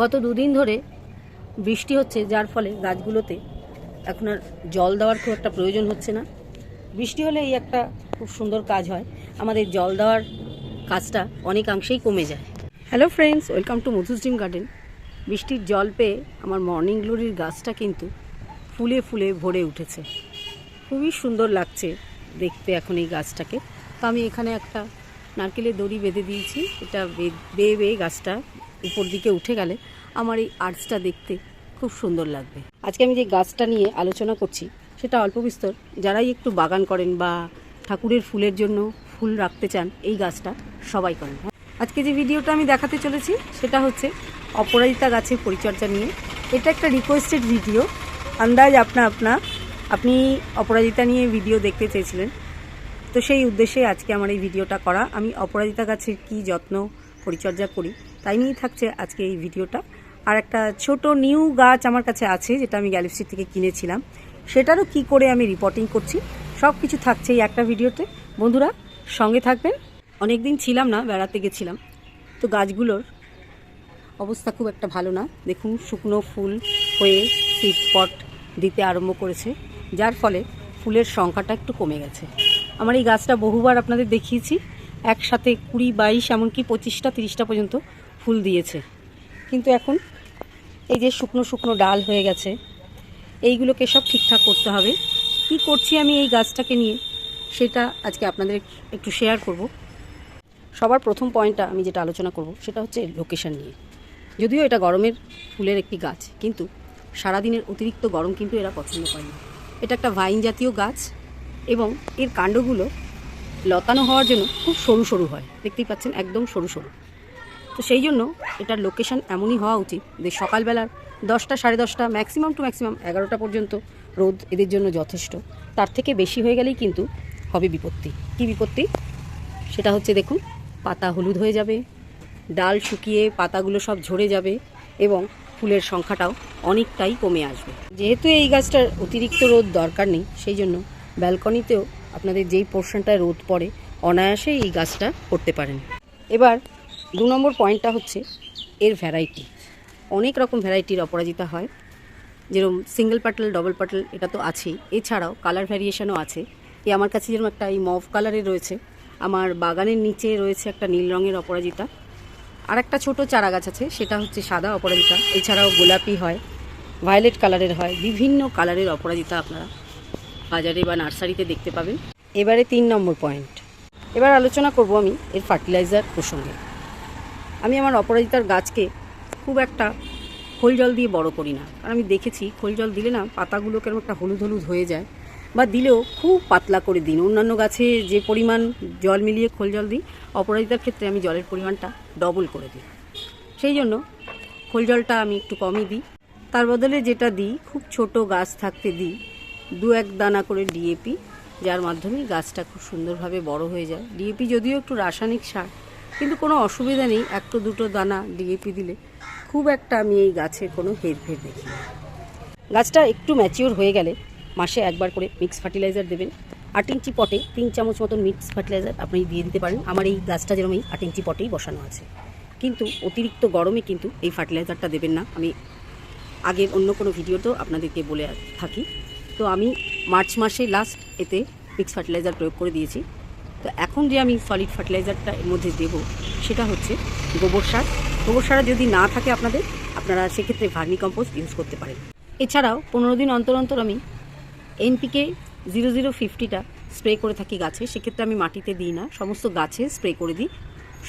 গত দুদিন ধরে বৃষ্টি হচ্ছে, যার ফলে গাছগুলোতে এখন আর জল দেওয়ার খুব একটা প্রয়োজন হচ্ছে না। বৃষ্টি হলে এই একটা খুব সুন্দর কাজ হয়। আমাদের জল দেওয়ার কাজটা অনেকাংশেই কমে যায়। Hello friends welcome to Madhu's garden বৃষ্টির জল পেয়ে আমার মর্নিং গ্লোরির গাছটা কিন্তু ফুলে ফুলে ভরে উঠেছে। খুবই সুন্দর লাগছে দেখতে এখন এই গাছটাকে। তো আমি এখানে একটা নারকেলের দড়ি বেঁধে দিয়েছি। এটা বেয়ে বেয়ে গাছটা উপর দিকে উঠে গেলে আমার এই আর্টসটা দেখতে খুব সুন্দর লাগবে। আজকে আমি যে গাছটা নিয়ে আলোচনা করছি, সেটা অল্প বিস্তর। যারাই একটু বাগান করেন বা ঠাকুরের ফুলের জন্য ফুল রাখতে চান, এই গাছটা সবাই করেন। আজকে যে ভিডিওটা আমি দেখাতে চলেছি, সেটা হচ্ছে অপরাজিতা গাছের পরিচর্যা নিয়ে। এটা একটা রিকোয়েস্টেড ভিডিও আন্দাজ আপনা আপনা আপনি অপরাজিতা নিয়ে ভিডিও দেখতে চেয়েছিলেন। তো সেই উদ্দেশ্যে আজকে আমার এই ভিডিওটা করা। আমি অপরাজিতা গাছের কি যত্ন পরিচর্যা করি, তাই নিয়েই থাকছে আজকে এই ভিডিওটা। আর একটা ছোট নিউ গাছ আমার কাছে আছে, যেটা আমি গ্যালিপসি থেকে কিনেছিলাম। সেটারও কি করে আমি রিপোর্টিং করছি সব কিছু থাকছে এই একটা ভিডিওতে। বন্ধুরা, সঙ্গে থাকবেন। অনেক দিন ছিলাম না, বেড়াতে গেছিলাম। তো গাছগুলোর অবস্থা খুব একটা ভালো না। দেখুন, শুকনো ফুল হয়ে সিটপট দিতে আরম্ভ করেছে, যার ফলে ফুলের সংখ্যাটা একটু কমে গেছে। আমার এই গাছটা বহুবার আপনাদের দেখিয়েছি। একসাথে কুড়ি, বাইশ, এমনকি পঁচিশটা, তিরিশটা পর্যন্ত ফুল দিয়েছে। কিন্তু এখন এই যে শুকনো শুকনো ডাল হয়ে গেছে, এইগুলোকে সব ঠিকঠাক করতে হবে। কি করছি আমি এই গাছটাকে নিয়ে, সেটা আজকে আপনাদের একটু শেয়ার করব। সবার প্রথম পয়েন্টটা আমি যেটা আলোচনা করব, সেটা হচ্ছে লোকেশন নিয়ে। যদিও এটা গরমের ফুলের একটি গাছ, কিন্তু সারাদিনের অতিরিক্ত গরম কিন্তু এরা পছন্দ করে না। এটা একটা ভাইন জাতীয় গাছ এবং এর কাণ্ডগুলো লতানো হওয়ার জন্য খুব সরু সরু হয়। দেখতেই পাচ্ছেন, একদম সরু সরু। তো সেই জন্য এটার লোকেশন এমনই হওয়া উচিত যে সকালবেলার দশটা সাড়ে দশটা ম্যাক্সিমাম টু ম্যাক্সিমাম এগারোটা পর্যন্ত রোদ এদের জন্য যথেষ্ট। তার থেকে বেশি হয়ে গেলেই কিন্তু হবে বিপত্তি। কী বিপত্তি? সেটা হচ্ছে দেখুন, পাতা হলুদ হয়ে যাবে, ডাল শুকিয়ে পাতাগুলো সব ঝরে যাবে এবং ফুলের সংখ্যাটাও অনেকটাই কমে আসবে। যেহেতু এই গাছটার অতিরিক্ত রোদ দরকার নেই, সেই জন্য ব্যালকনিতেও আপনাদের যেই পোর্শনটায় রোদ পড়ে, অনায়াসে এই গাছটা করতে পারেন। এবার দু নম্বর পয়েন্টটা হচ্ছে এর ভ্যারাইটি অনেক রকম ভ্যারাইটির অপরাজিতা হয়। যেরকম সিঙ্গেল পাটল ডবল পাটল এটা তো আছেই। এছাড়াও কালার ভ্যারিয়েশনও আছে। এই আমার কাছে যেরকম একটা এই মভ কালারের রয়েছে, আমার বাগানের নিচে রয়েছে একটা নীল রঙের অপরাজিতা। আর একটা ছোট চারা গাছ আছে, সেটা হচ্ছে সাদা অপরাজিতা। এছাড়াও গোলাপি হয় ভায়োলেট কালারের হয়, বিভিন্ন কালারের অপরাজিতা আপনারা বাজারে বা নার্সারিতে দেখতে পাবেন। এবারে তিন নম্বর পয়েন্ট এবার আলোচনা করব আমি এর ফার্টিলাইজার প্রসঙ্গে। আমি আমার অপরাজিতার গাছকে খুব একটা খোল জল দিয়ে বড় করি না। কারণ আমি দেখেছি খোল জল দিলে না পাতাগুলো কেরম একটা হলুদ হলুদ হয়ে যায় বা দিলেও খুব পাতলা করে দিন। অন্যান্য গাছে যে পরিমাণ জল মিলিয়ে খোল জল দিই, অপরাজিতার ক্ষেত্রে আমি জলের পরিমাণটা ডবল করে দিই। সেই জন্য খোল জলটা আমি একটু কমই দিই। তার বদলে যেটা দিই, খুব ছোট গাছ থাকতে দিই দু এক দানা করে ডিএপি যার মাধ্যমে গাছটা খুব সুন্দরভাবে বড় হয়ে যায়। ডিএপি যদিও একটু রাসায়নিক সার, কিন্তু কোনো অসুবিধা নেই। একটু দুটো দানা ডিএপি দিলে খুব একটা আমি এই গাছের কোনো হেরফের দেখি। গাছটা একটু ম্যাচিওর হয়ে গেলে মাসে একবার করে মিক্স ফার্টিলাইজার দেবেন। আট ইঞ্চি পটে তিন চামচ মতন মিক্স ফার্টিলাইজার আপনি দিয়ে দিতে পারেন। আমার এই গাছটা যেরকম এই আট ইঞ্চি পটেই বসানো আছে। কিন্তু অতিরিক্ত গরমে কিন্তু এই ফার্টিলাইজারটা দেবেন না। আমি আগের অন্য কোনো ভিডিওতেও আপনাদেরকে বলে থাকি। তো আমি মার্চ মাসে লাস্ট এতে মিক্স ফার্টিলাইজার প্রয়োগ করে দিয়েছি। তো এখন যে আমি সলিড ফার্টিলাইজারটা এর মধ্যে দেবো, সেটা হচ্ছে গোবর সার। গোবর সার যদি না থাকে আপনাদের, আপনারা সেক্ষেত্রে ভার্মি কম্পোস্ট ইউজ করতে পারেন। এছাড়াও পনেরো দিন অন্তর অন্তর আমি এনপিকে জিরো জিরো ফিফটিটা স্প্রে করে থাকি গাছে। সেক্ষেত্রে আমি মাটিতে দিই না, সমস্ত গাছে স্প্রে করে দিই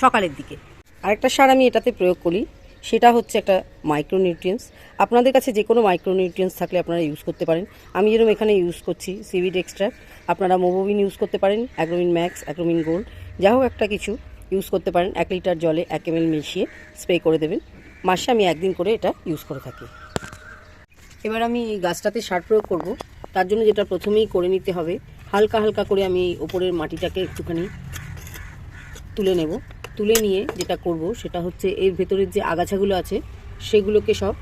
সকালের দিকে। আরেকটা সার আমি এটাতে প্রয়োগ করি সেটা হচ্ছে একটা মাইক্রোনিউট্রিয়েন্টস আপনাদের কাছে যে কোনো মাইক্রোনিউট্রিয়েন্টস থাকলে আপনারা ইউজ করতে পারেন। আমি যেরকম এখানে ইউজ করছি সিভিড এক্সট্রা আপনারা মোবোবিন ইউজ করতে পারেন অ্যাগ্রোমিন ম্যাক্স অ্যাগ্রোমিন গোল্ড যা হোক একটা কিছু ইউজ করতে পারেন, এক লিটার জলে এক এম মিশিয়ে স্প্রে করে দেবেন। মাসে আমি একদিন করে এটা ইউজ করে থাকি। এবার আমি এই গাছটাতে সার প্রয়োগ করব। তার জন্য যেটা প্রথমেই করে নিতে হবে, হালকা হালকা করে আমি ওপরের মাটিটাকে একটুখানি তুলে নেব। তুলে নিয়ে যেটা করব সেটা হচ্ছে এর ভেতরের যে আগাছাগুলো আছে, সেগুলোকে সব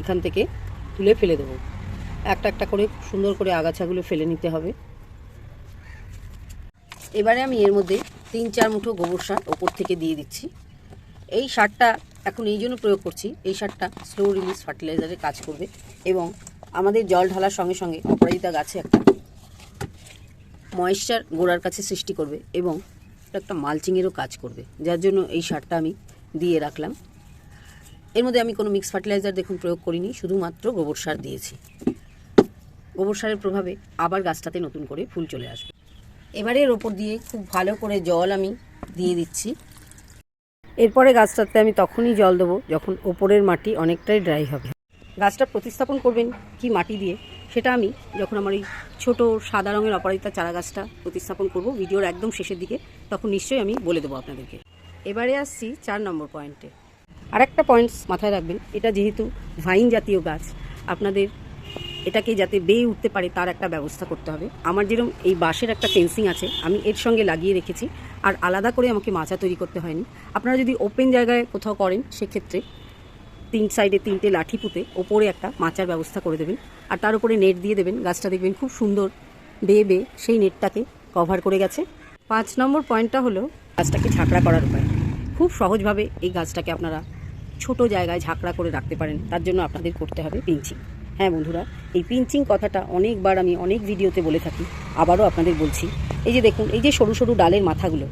এখান থেকে তুলে ফেলে দেবো। একটা একটা করে সুন্দর করে আগাছাগুলো ফেলে নিতে হবে। এবারে আমি এর মধ্যে তিন চার মুঠো গোবর সার ওপর থেকে দিয়ে দিচ্ছি। এই সারটা এখন এই জন্য প্রয়োগ করছি, এই সারটা স্লো রিলিজ ফার্টিলাইজারে কাজ করবে এবং আমাদের জল ঢালার সঙ্গে সঙ্গে অপরাজিতা গাছে একটা ময়েশ্চার গোড়ার কাছে সৃষ্টি করবে এবং একটা মালচিংয়েরও কাজ করবে। যার জন্য এই সারটা আমি দিয়ে রাখলাম। এর মধ্যে আমি কোনো মিক্স ফার্টিলাইজার দেখুন প্রয়োগ করিনি, শুধুমাত্র গোবর সার দিয়েছি। গোবর সারের প্রভাবে আবার গাছটাতে নতুন করে ফুল চলে আসবে। এবারে এর ওপর দিয়ে খুব ভালো করে জল আমি দিয়ে দিচ্ছি। এরপরে গাছটাতে আমি তখনই জল দেবো যখন ওপরের মাটি অনেকটাই ড্রাই হবে। গাছটা প্রতিস্থাপন করবেন কি মাটি দিয়ে? সেটা আমি যখন আমার এই ছোটো সাদা রঙের অপরাজিতা চারা গাছটা প্রতিস্থাপন করব, ভিডিওর একদম শেষের দিকে, তখন নিশ্চয়ই আমি বলে দেবো আপনাদেরকে। এবারে আসছি চার নম্বর পয়েন্টে। আরেকটা পয়েন্টস মাথায় রাখবেন, এটা যেহেতু ভাইন জাতীয় গাছ, আপনাদের এটাকে যাতে বেয়ে উঠতে পারে তার একটা ব্যবস্থা করতে হবে। আমার যেরকম এই বাঁশের একটা ফেন্সিং আছে, আমি এর সঙ্গে লাগিয়ে রেখেছি, আর আলাদা করে আমাকে মাচা তৈরি করতে হয়নি। আপনারা যদি ওপেন জায়গায় কোথাও করেন, সেক্ষেত্রে তিন সাইডে তিনটে লাঠি পুঁতে ওপরে একটা মাচার ব্যবস্থা করে দেবেন। আর তার উপরে নেট দিয়ে দেবেন। গাছটা দেখবেন খুব সুন্দর বেয়ে বেয়ে সেই নেটটাকে কভার করে গেছে। পাঁচ নম্বর পয়েন্টটা হলো গাছটাকে ঝাঁকড়া করার উপায়। খুব সহজভাবে এই গাছটাকে আপনারা ছোট জায়গায় ঝাঁকড়া করে রাখতে পারেন। তার জন্য আপনাদের করতে হবে পিঞ্চিং। হ্যাঁ বন্ধুরা, এই পিঞ্চিং কথাটা অনেকবার আমি অনেক ভিডিওতে বলে থাকি, আবারও আপনাদের বলছি। এই যে দেখুন, এই যে সরু সরু ডালের মাথাগুলো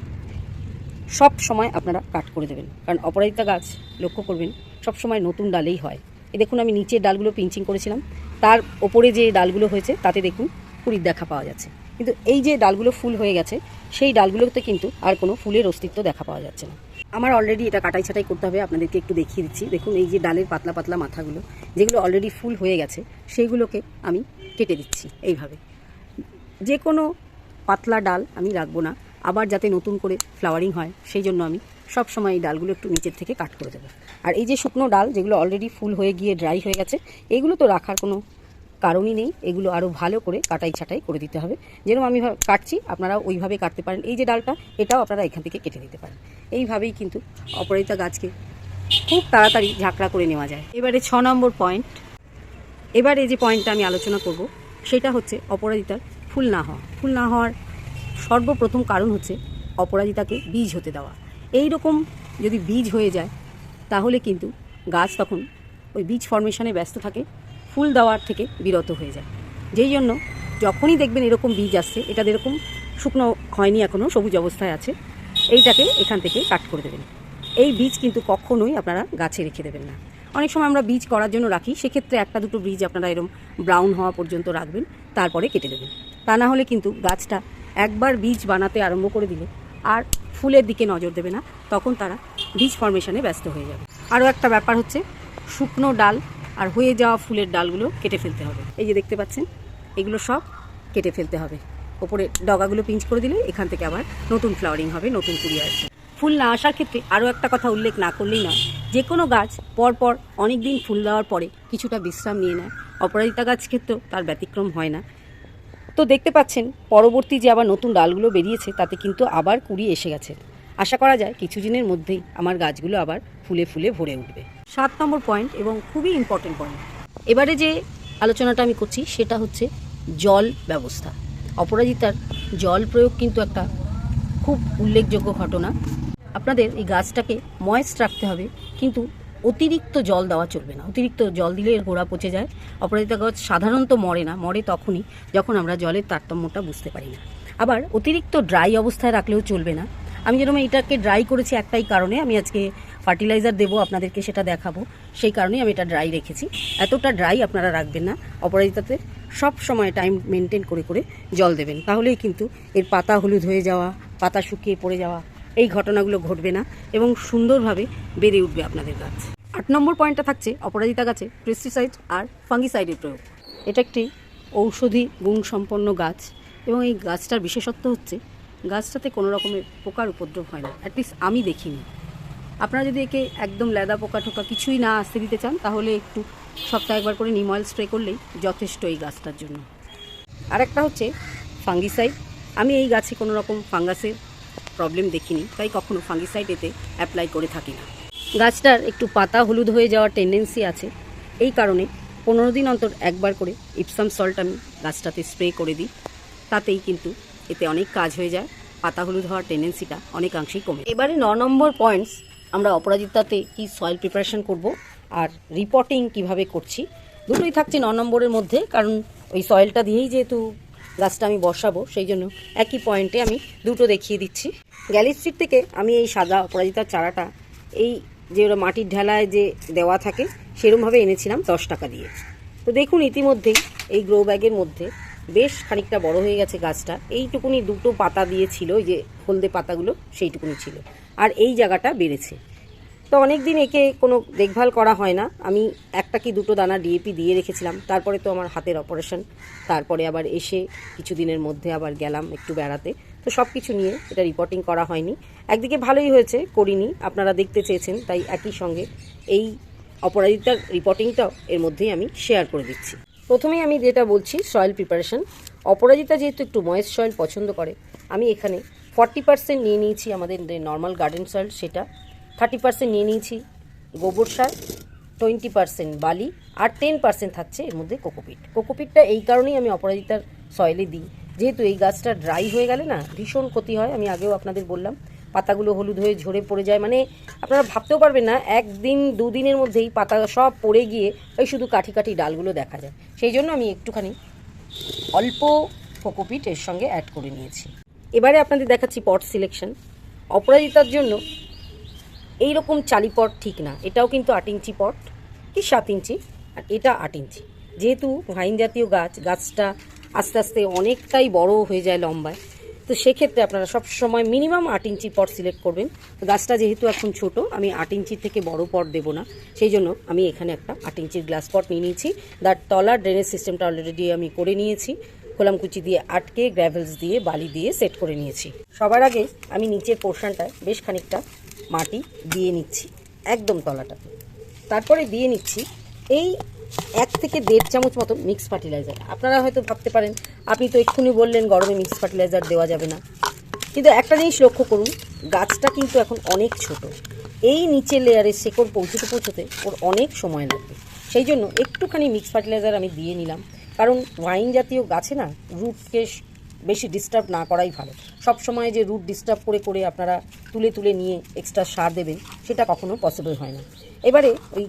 সব সময় আপনারা কাট করে দেবেন। কারণ অপরাজিতা গাছ, লক্ষ্য করবেন, সব সময় নতুন ডালেই হয়। এ দেখুন, আমি নিচের ডালগুলো পিঞ্চিং করেছিলাম। তার ওপরে যে ডালগুলো হয়েছে, তাতে দেখুন কুড়ির দেখা পাওয়া যাচ্ছে। কিন্তু এই যে ডালগুলো ফুল হয়ে গেছে, সেই ডালগুলোতে কিন্তু আর কোনো ফুলের অস্তিত্ব দেখা পাওয়া যাচ্ছে না। আমার অলরেডি এটা কাটাই ছাটাই করতে হবে, আপনাদেরকে একটু দেখিয়ে দিচ্ছি। দেখুন, এই যে ডালের পাতলা পাতলা মাথাগুলো, যেগুলো অলরেডি ফুল হয়ে গেছে সেইগুলোকে আমি কেটে দিচ্ছি এইভাবে। যে কোনো পাতলা ডাল আমি রাখব না। আবার যাতে নতুন করে ফ্লাওয়ারিং হয়, সেই জন্য আমি সব সময় এই ডালগুলো একটু নিচের থেকে কাট করে দেবো। আর এই যে শুকনো ডাল, যেগুলো অলরেডি ফুল হয়ে গিয়ে ড্রাই হয়ে গেছে, এগুলো তো রাখার কোনো কারণই নেই। এগুলো আরও ভালো করে কাটাই ছাটাই করে দিতে হবে। যেরকম আমি কাটছি আপনারা ওইভাবে কাটতে পারেন। এই যে ডালটা, এটাও আপনারা এখান থেকে কেটে দিতে পারেন। এইভাবেই কিন্তু অপরাজিতা গাছকে খুব তাড়াতাড়ি ঝাঁকড়া করে নেওয়া যায়। এবারে ছ নম্বর পয়েন্ট এবারে যে পয়েন্টটা আমি আলোচনা করব, সেটা হচ্ছে অপরাজিতার ফুল না হওয়া। ফুল না হওয়ার সর্বপ্রথম কারণ হচ্ছে অপরাজিতাকে বীজ হতে দেওয়া। এই রকম যদি বীজ হয়ে যায়, তাহলে কিন্তু গাছ তখন ওই বীজ ফর্মেশনে ব্যস্ত থাকে, ফুল দেওয়ার থেকে বিরত হয়ে যায়। যেই জন্য যখনই দেখবেন এরকম বীজ আসছে, এটা এরকম শুকনো হয়নি এখনও সবুজ অবস্থায় আছে, এইটাকে এখান থেকে কাট করে দেবেন। এই বীজ কিন্তু কখনোই আপনারা গাছে রেখে দেবেন না। অনেক সময় আমরা বীজ করার জন্য রাখি, সেক্ষেত্রে একটা দুটো বীজ আপনারা এরকম ব্রাউন হওয়া পর্যন্ত রাখবেন, তারপরে কেটে দেবেন। তা না হলে কিন্তু গাছটা একবার বীজ বানাতে আরম্ভ করে দিলে আর ফুলের দিকে নজর দেবে না, তখন তারা বীজ ফর্মেশনে ব্যস্ত হয়ে যাবে। আরও একটা ব্যাপার হচ্ছে, শুকনো ডাল আর হয়ে যাওয়া ফুলের ডালগুলো কেটে ফেলতে হবে। এই যে দেখতে পাচ্ছেন, এগুলো সব কেটে ফেলতে হবে। ওপরে ডগাগুলো পিঞ্চ করে দিলে এখান থেকে আবার নতুন ফ্লাওয়ারিং হবে, নতুন কুড়ি আসবে। ফুল না আসার ক্ষেত্রে আরও একটা কথা উল্লেখ না করলেই নয়, যে কোনো গাছ পরপর অনেক দিন ফুল দেওয়ার পরে কিছুটা বিশ্রাম নিয়ে নেয়। অপরাজিতা গাছ ক্ষেত্রেও তার ব্যতিক্রম হয় না। তো দেখতে পাচ্ছেন, পরবর্তী যে আবার নতুন ডালগুলো বেরিয়েছে, তাতে কিন্তু আবার কুড়ি এসে গেছে। আশা করা যায় কিছুদিনের মধ্যেই আমার গাছগুলো আবার ফুলে ফুলে ভরে উঠবে। সাত নম্বর পয়েন্ট এবং খুবই ইম্পর্টেন্ট পয়েন্ট এবারে যে আলোচনাটা আমি করছি, সেটা হচ্ছে জল ব্যবস্থা। অপরাজিতার জল প্রয়োগ কিন্তু একটা খুব উল্লেখযোগ্য ঘটনা। আপনাদের এই গাছটাকে ময়েস্ট রাখতে হবে, কিন্তু অতিরিক্ত জল দেওয়া চলবে না। অতিরিক্ত জল দিলে এর গোড়া পচে যায়। অপরাজিতা গাছ সাধারণত মরে না, মরে তখনই যখন আমরা জলের তারতম্যটা বুঝতে পারি না। আবার অতিরিক্ত ড্রাই অবস্থায় রাখলেও চলবে না। আমি যেরকম এটাকে ড্রাই করেছি একটাই কারণে, আমি আজকে ফার্টিলাইজার দেবো, আপনাদেরকে সেটা দেখাবো। সেই কারণেই আমি এটা ড্রাই রেখেছি। এতটা ড্রাই আপনারা রাখবেন না। অপরাজিতাতে সব সময় টাইম মেনটেন করে করে জল দেবেন। তাহলেই কিন্তু এর পাতা হলুদ হয়ে যাওয়া, পাতা শুকিয়ে পড়ে যাওয়া এই ঘটনাগুলো ঘটবে না এবং সুন্দরভাবে বেড়ে উঠবে আপনাদের গাছ আট নম্বর পয়েন্টটা থাকছে অপরাজিতা গাছে পেস্টিসাইড আর ফাঙ্গিসাইডের প্রয়োগ। এটা একটি ঔষধি গুণসম্পন্ন গাছ এবং এই গাছটার বিশেষত্ব হচ্ছে গাছটাতে কোনো রকমের পোকার উপদ্রব হয় না অ্যাটলিস্ট আমি দেখিনি। আপনারা যদি একে একদম লেদা পোকা টোকা কিছুই না আসতে দিতে চান, তাহলে একটু সপ্তাহে একবার করে নিম অয়েল স্প্রে করলেই যথেষ্ট এই গাছটার জন্য। আরেকটা হচ্ছে ফাঙ্গিসাইড। আমি এই গাছে কোনো রকম ফাঙ্গাসের প্রবলেম দেখিনি, তাই কখনো ফাঙ্গিসাইড এতে অ্যাপ্লাই করে থাকি না। গাছটার একটু পাতা হলুদ হয়ে যাওয়ার টেন্ডেন্সি আছে, এই কারণে পনেরো দিন অন্তর একবার করে ইপসাম সল্ট আমি গাছটাতে স্প্রে করে দিই, তাতেই কিন্তু এতে অনেক কাজ হয়ে যায়, পাতা হলুদ হওয়ার টেন্ডেন্সিটা অনেকাংশেই কমে এবারে ন নম্বর পয়েন্টস আমরা অপরাজিতাতে কি সয়েল প্রিপারেশন করব আর রিপোর্টিং কীভাবে করছি, দুটোই থাকছে ন নম্বরের মধ্যে, কারণ ওই সয়েলটা দিয়েই যেহেতু গাছটা আমি বসাবো, সেই জন্য একই পয়েন্টে আমি দুটো দেখিয়ে দিচ্ছি। গ্যালি স্ট্রিট থেকে আমি এই সাদা অপরাজিতার চারাটা, এই যে ওরা মাটির ঢেলায় যে দেওয়া থাকে, সেরমভাবে এনেছিলাম দশ টাকা দিয়ে। তো দেখুন ইতিমধ্যেই এই গ্রো ব্যাগের মধ্যে বেশ খানিকটা বড় হয়ে গেছে গাছটা। এইটুকুনি দুটো পাতা দিয়ে ছিল, ওই যে হলদে পাতাগুলো, সেইটুকুনি ছিল। আর এই জায়গাটা বেড়েছে। তো অনেক দিন একে কোনো দেখভাল করা হয় না। আমি একটা কি দুটো দানা ডিএপি দিয়ে রেখেছিলাম। তারপরে তো আমার হাতের অপারেশন তারপরে আবার এসে কিছুদিনের মধ্যে আবার গেলাম একটু বেড়াতে। তো সব কিছু নিয়ে এটা রিপোর্টিং করা হয়নি। একদিকে ভালোই হয়েছে, করিনি। আপনারা দেখতে চেয়েছেন, তাই একই সঙ্গে এই অপরাজিতার রিপোর্টিংটাও এর মধ্যেই আমি শেয়ার করে দিচ্ছি। প্রথমেই আমি যেটা বলছি সয়েল প্রিপারেশন অপরাজিতা যেহেতু একটু ময়েস্ট সয়েল পছন্দ করে, আমি এখানে ফর্টি পার্সেন্ট নিয়ে নিয়েছি আমাদের নর্মাল গার্ডেন সয়েল সেটা। থার্টি পার্সেন্ট নিয়ে নিয়েছি গোবর সার, টোয়েন্টি পার্সেন্ট বালি আর টেন পার্সেন্ট থাকছে এর মধ্যে কোকোপিট। কোকোপিটটা এই কারণেই আমি অপরাজিতার সয়েলে দিই। যেহেতু এই গাছটা ড্রাই হয়ে গেলে না ভীষণ ক্ষতি হয়, আমি আগেও আপনাদের বললাম, পাতাগুলো হলুদ হয়ে ঝরে পড়ে যায়। মানে আপনারা ভাবতেও পারবেন না, একদিন, দুদিনের মধ্যেই পাতা সব পড়ে গিয়ে ওই শুধু কাঠি কাঠি ডালগুলো দেখা যায়। সেই জন্য আমি একটুখানি অল্প কোকোপিট এর সঙ্গে অ্যাড করে নিয়েছি। এবারে আপনাদের দেখাচ্ছি পট সিলেকশন অপরাজিতার জন্য এই রকম চালি পট ঠিক না। এটাও কিন্তু আট ইঞ্চি পট কি সাত ইঞ্চি? আর এটা আট ইঞ্চি। যেহেতু ভাইন জাতীয় গাছ, গাছটা আস্তে আস্তে অনেকটাই বড় হয়ে যায় লম্বায়, তো সেক্ষেত্রে আপনারা সব সময় মিনিমাম আট ইঞ্চি পট সিলেক্ট করবেন। গাছটা যেহেতু এখন ছোট, আমি আট ইঞ্চির থেকে বড় পট দেবো না। সেই জন্য আমি এখানে একটা আট ইঞ্চির গ্লাস পট নিয়ে নিয়েছি। তার তলার ড্রেনেজ সিস্টেমটা অলরেডি আমি করে নিয়েছি। খোলামকুচি দিয়ে আটকে গ্র্যাভেলস দিয়ে বালি দিয়ে সেট করে নিয়েছি। সবার আগে আমি নিচের পোর্শনটায় বেশ খানিকটা মাটি দিয়ে নিচ্ছি, একদম তলাটাতে তারপরে দিয়ে নিচ্ছি এই এক থেকে দেড় চামচ মতো মিক্স ফার্টিলাইজার আপনারা হয়তো ভাবতে পারেন, আপনি তো এক্ষুনি বললেন গরমে মিক্স ফার্টিলাইজার দেওয়া যাবে না। কিন্তু একটা জিনিস লক্ষ্য করুন, গাছটা কিন্তু এখন অনেক ছোট। এই নিচের লেয়ারে শেকড় পৌঁছতে পৌঁছতে ওর অনেক সময় লাগবে। সেই জন্য একটুখানি মিক্স ফার্টিলাইজার আমি দিয়ে নিলাম। কারণ ওয়াইন জাতীয় গাছে না রুটকে বেশি ডিস্টার্ব না করাই ভালো। সব সময় যে রুট ডিস্টার্ব করে করে আপনারা তুলে তুলে নিয়ে এক্সট্রা সার দেবেন, সেটা কখনো পসিবল হয় না। এবারে ওই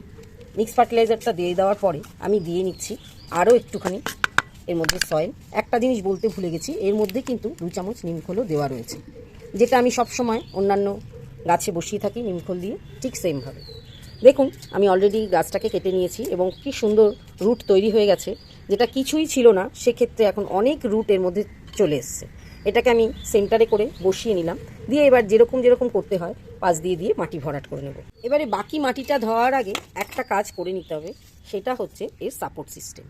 মিক্স ফার্টিলাইজারটা দিয়ে দেওয়ার পরে আমি দিয়ে নিচ্ছি আরও একটুখানি এর মধ্যে সয়েল একটা জিনিস বলতে ভুলে গেছি, এর মধ্যে কিন্তু দু চামচ নিমখোলও দেওয়া রয়েছে। যেটা আমি সব সময় অন্যান্য গাছে বসিয়ে থাকি নিমখোল দিয়ে ঠিক সেমভাবে দেখুন, আমি অলরেডি গাছটাকে কেটে নিয়েছি এবং কি সুন্দর রুট তৈরি হয়ে গেছে। যেটা কিছুই ছিল না, সেক্ষেত্রে এখন অনেক রুট এর মধ্যে চলে এসছে। এটাকে আমি সেন্টারে করে বসিয়ে নিলাম। দিয়ে এবার যেরকম যেরকম করতে হয়, পাশ দিয়ে দিয়ে মাটি ভরাট করে নেব। এবারে বাকি মাটিটা ধোয়ার আগে একটা কাজ করে নিতে হবে, সেটা হচ্ছে এর সাপোর্ট সিস্টেম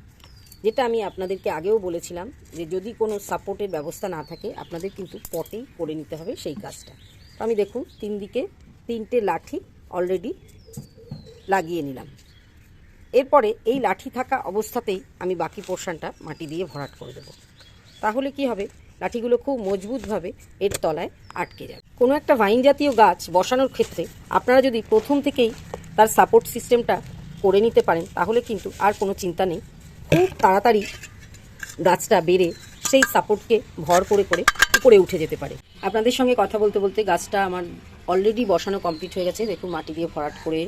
যেটা আমি আপনাদেরকে আগেও বলেছিলাম যে যদি কোনো সাপোর্টের ব্যবস্থা না থাকে, আপনাদের কিন্তু পটেই করে নিতে হবে সেই কাজটা। তো আমি দেখুন, তিন দিকে তিনটে লাঠি অলরেডি লাগিয়ে নিলাম। এরপরে এই লাঠি থাকা অবস্থাতেই আমি বাকি পোর্শনটা মাটি দিয়ে ভরাট করে দেবো। তাহলে কি হবে? লাঠিগুলো খুব মজবুতভাবে এর তলায় আটকে যাবে। কোনো একটা ভাইন জাতীয় গাছ বসানোর ক্ষেত্রে আপনারা যদি প্রথম থেকেই তার সাপোর্ট সিস্টেমটা করে নিতে পারেন, তাহলে কিন্তু আর কোনো চিন্তা নেই। খুব তাড়াতাড়ি গাছটা বেড়ে সেই সাপোর্টকে ভর করে করে উপরে উঠে যেতে পারে। আপনাদের সঙ্গে কথা বলতে বলতে গাছটা আমার অলরেডি বসানো কমপ্লিট হয়ে গেছে। দেখুন, মাটি দিয়ে ভরাট করে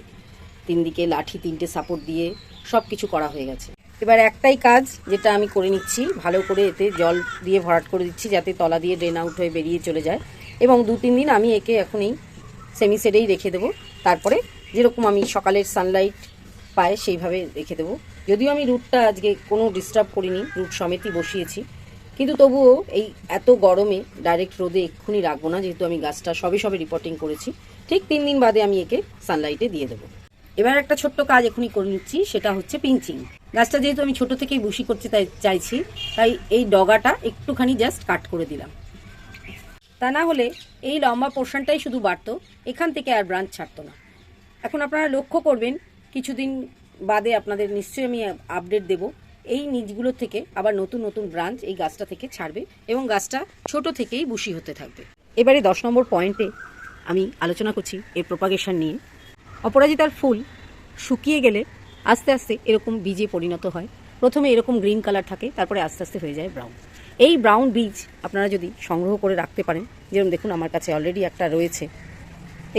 তিন দিকে লাঠি, তিনটে সাপোর্ট দিয়ে সব কিছু করা হয়ে গেছে। এবার একটাই কাজ যেটা আমি করে নিচ্ছি, ভালো করে এতে জল দিয়ে ভরাট করে দিচ্ছি যাতে তলা দিয়ে ড্রেন আউট হয়ে বেরিয়ে চলে যায়। এবং দু তিন দিন আমি একে এখন এই সেমি সেডেই রেখে দেবো। তারপরে যেরকম আমি সকালের সানলাইট পায় সেইভাবে রেখে দেবো। যদিও আমি রুটটা আজকে কোনো ডিস্টার্ব করিনি রুট সমেতই বসিয়েছি। কিন্তু তবুও এই এত গরমে ডাইরেক্ট রোদে এক্ষুনি রাখব না, যেহেতু আমি গাছটা সবে সবে রিপোর্টিং করেছি। ঠিক তিন দিন বাদে আমি একে সানলাইটে দিয়ে দেবো। এবার একটা ছোট্ট কাজ এখনই করে নিচ্ছি, সেটা হচ্ছে পিঞ্চিং গাছটা যেহেতু আমি ছোট থেকেই বুশি করতে চাইছি, তাই এই ডগাটা একটুখানি জাস্ট কাট করে দিলাম। তা না হলে এই লম্বা পোর্শনটাই শুধু বাড়তো, এখান থেকে আর ব্রাঞ্চ ছাড়তো না। এখন আপনারা লক্ষ্য করবেন, কিছুদিন বাদে আপনাদের নিশ্চয়ই আমি আপডেট দেব, এই নিচগুলো থেকে আবার নতুন নতুন ব্রাঞ্চ এই গাছটা থেকে ছাড়বে এবং গাছটা ছোট থেকেই বুশি হতে থাকবে। এবারে দশ নম্বর পয়েন্টে আমি আলোচনা করছি এর প্রপাগেশন নিয়ে। অপরাজিতার ফুল শুকিয়ে গেলে আস্তে আস্তে এরকম বীজে পরিণত হয়। প্রথমে এরকম গ্রিন কালার থাকে, তারপরে আস্তে আস্তে হয়ে যায় ব্রাউন। এই ব্রাউন বীজ আপনারা যদি সংগ্রহ করে রাখতে পারেন, যেরকম দেখুন আমার কাছে অলরেডি একটা রয়েছে।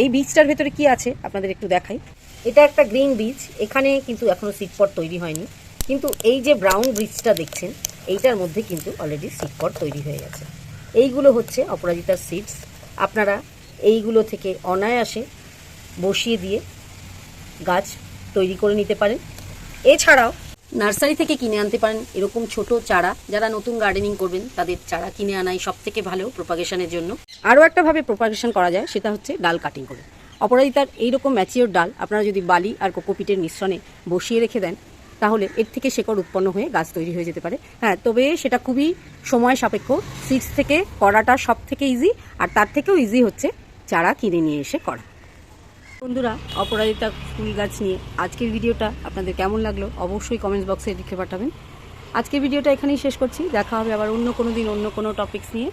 এই বীজটার ভেতরে কি আছে আপনাদের একটু দেখাই। এটা একটা গ্রিন বীজ, এখানে কিন্তু এখনও সিটপট তৈরি হয়নি। কিন্তু এই যে ব্রাউন বীজটা দেখছেন, এইটার মধ্যে কিন্তু অলরেডি সিটপট তৈরি হয়ে গেছে। এইগুলো হচ্ছে অপরাজিতার সিডস আপনারা এইগুলো থেকে অনায়াসে বসিয়ে দিয়ে গাছ তৈরি করে নিতে পারেন। এছাড়াও নার্সারি থেকে কিনে আনতে পারেন এরকম ছোট চারা। যারা নতুন গার্ডেনিং করবেন, তাদের চারা কিনে আনাই সব থেকে ভালো প্রোপাগেশনের জন্য। আরও একটা ভাবে প্রোপাগেশন করা যায়, সেটা হচ্ছে ডাল কাটিং করে। অপরাজিতার এইরকম ম্যাচিওর ডাল আপনারা যদি বালি আর কোকোপিটের মিশ্রণে বসিয়ে রেখে দেন, তাহলে এর থেকে শেকড় উৎপন্ন হয়ে গাছ তৈরি হয়ে যেতে পারে। হ্যাঁ তবে সেটা খুবই সময় সাপেক্ষ। সিডস থেকে করাটা সব থেকে ইজি আর তার থেকেও ইজি হচ্ছে চারা কিনে নিয়ে এসে করা। বন্ধুরা, অপরাজিতা ফুল গাছ নিয়ে আজকের ভিডিওটা আপনাদের কেমন লাগল অবশ্যই কমেন্টস বক্সে লিখে পাঠাবেন। আজকের ভিডিওটা এখানেই শেষ করছি। দেখা হবে আবার অন্য কোনো দিন অন্য কোনো টপিক্স নিয়ে।